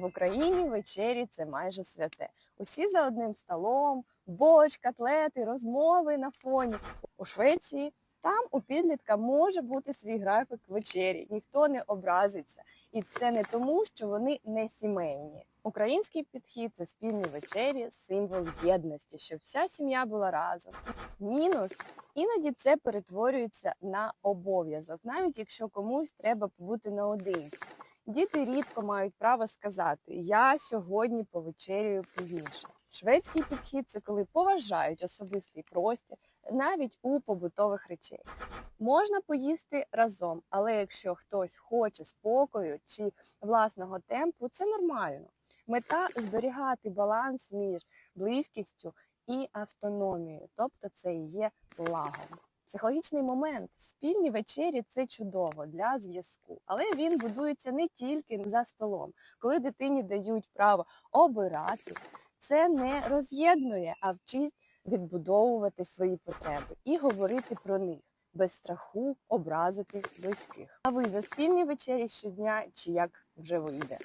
В Україні вечері це майже святе. Усі за одним столом, борщ, котлети, розмови на фоні. У Швеції там у підлітка може бути свій графік вечері, ніхто не образиться. І це не тому, що вони не сімейні. Український підхід це спільні вечері, символ єдності, щоб вся сім'я була разом. Мінус іноді це перетворюється на обов'язок, навіть якщо комусь треба побути наодинці. Діти рідко мають право сказати Я сьогодні повечерюю пізніше. Шведський підхід це коли поважають особистий простір навіть у побутових речей. Можна поїсти разом, але якщо хтось хоче спокою чи власного темпу, це нормально. Мета зберігати баланс між близькістю і автономією, тобто це і є лагом. Психологічний момент спільні вечері це чудово для зв'язку, але він будується не тільки за столом. Коли дитині дають право обирати, це не роз'єднує, а вчить відбудовувати свої потреби і говорити про них без страху образити близьких. А ви за спільні вечері щодня чи як вже вийде?